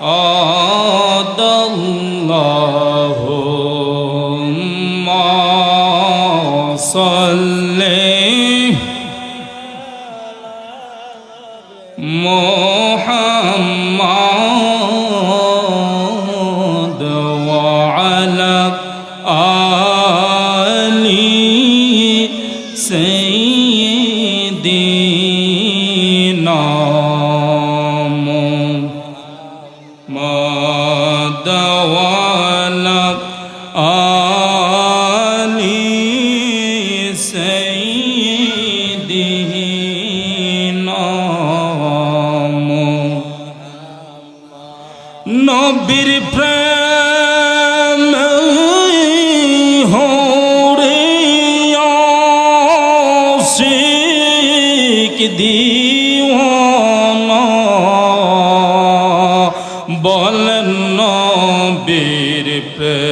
عاد اللهم صل محمد وعلى آل سيدنا ইমাম নবীর প্রেম হরে শিখ দিওয়ানা। বলেন নবীর প্রেম।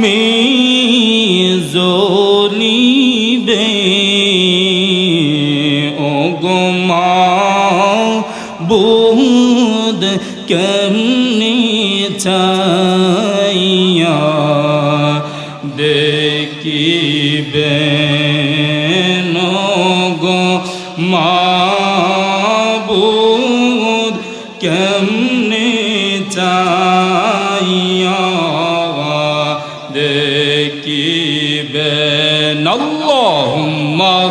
মি জ্বলিবে ও গোমা বুদ কেমনি চাইয়া দেখিবে? গো মাবুদ কেমনে চাইয়া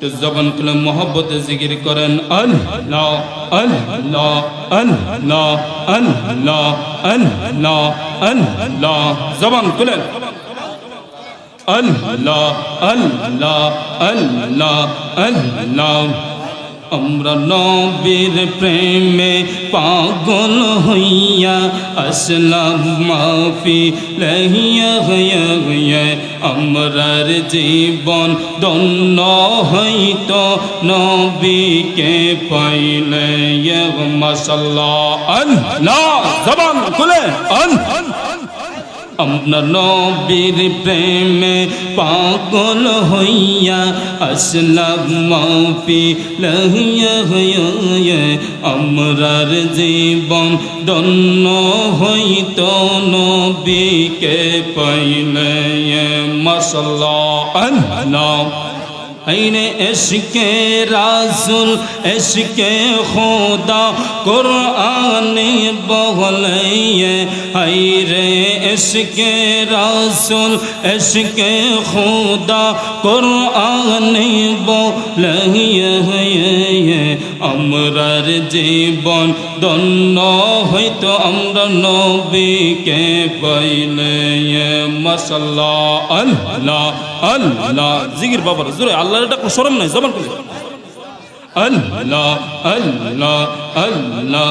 তো জবান খুলে মোহব্বতে জিকির করেন আল্লাহ আল্লাহ আল্লাহ আল্লাহ আল্লাহ আল্লাহ জবান খুলেন আল্লাহ আল্লাহ আল্লাহ আল্লাহ আমরা নবীর প্রেমে পাগল হইয়া আসলাম, মাফি লহিয়া হইয়া হইয়া আমরার জীবন দন্ন হইত, নবীকে পাইলে মাসাল্লাহ আল্লাহ, জবান খুলে। আন আমরা নবীর প্রেমে পাগল হইয়া আসলাম মাফি লহিয়া হইয়া আমরার জীবন দন্ন হইত নবীকে পাইলে আল্লাহ। আইনে এসকে রাসুল এসকে খোদা কোরআনে বহলাইয়ে আইরে এসকে রাসুল এসকে খোদা কোরআনে বহলাইয়ে আমরার জীবন দন্ন হইতো আমরা নবীকে পাইলে মশাল্লা আল্লাহ আল্লাহ। জিগির বাবার, জোরে, আল্লাহর কোনো শরম নাই, জবান করে আল্লাহ আল্লাহ আল্লাহ।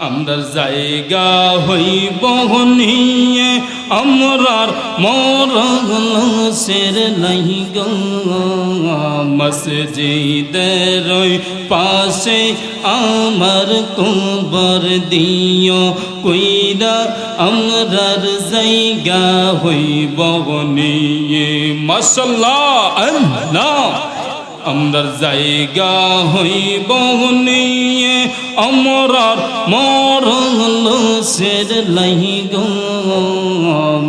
আমরা জায়গা হইব নিয়ে আমরার মরসের নাই মসজিদের পাশে আমার কুবর দিও কইরা আমরার জায়গা হইব নিয়ে মাসাল্লাহ আল্লাহ আমরার জায়গা হইব নিয়ে আমরার মরল সের লাইগ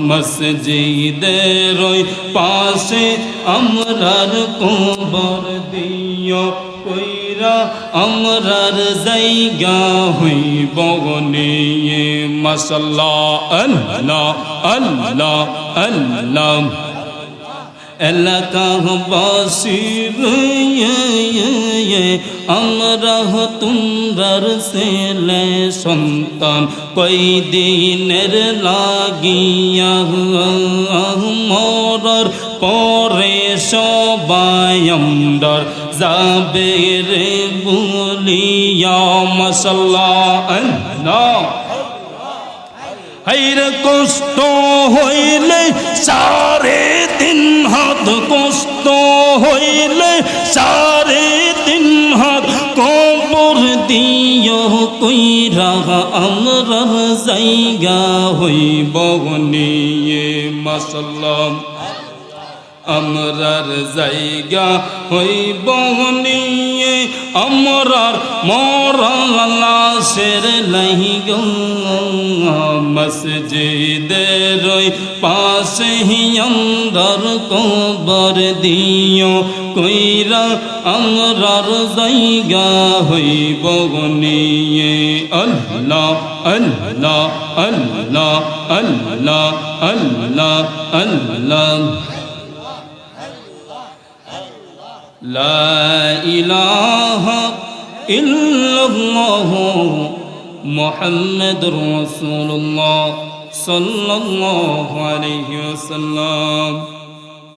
মসজিদের ওই পাশে আমরার কবর দিও কইরা আমরার জায়গা হইব নিয়ে মাসাল্লাহ আল্লাহ আল্লাহ আল্লাহ এলাকাবাসীর আমরা তোমরার ছেলে সন্তান। কই দিনের লাগিয়া মরার পরে সবাই আমদার যাবে রে বলিয়া আল্লাহ। হাইর কষ্ট হইলে সারে দিও কইরা আমরা জায়গা হইব নিয়ে মাসাল্লাম। আমরার জায়গা হইব নিয়ে আমরার মরালাসের লাইগ মসজিদের ওই পাশে অন্দর কবর দিও। কইরা আমরার জায়গা হইব নিয়ে আল্লাহ আল্লাহ আল্লাহ আল্লাহ আল্লাহ আল্লাহ। লা ইলাহা ইল্লাল্লাহ মুহাম্মাদুর সাল্লাল্লাহু আলাইহি ওয়াসাল্লাম।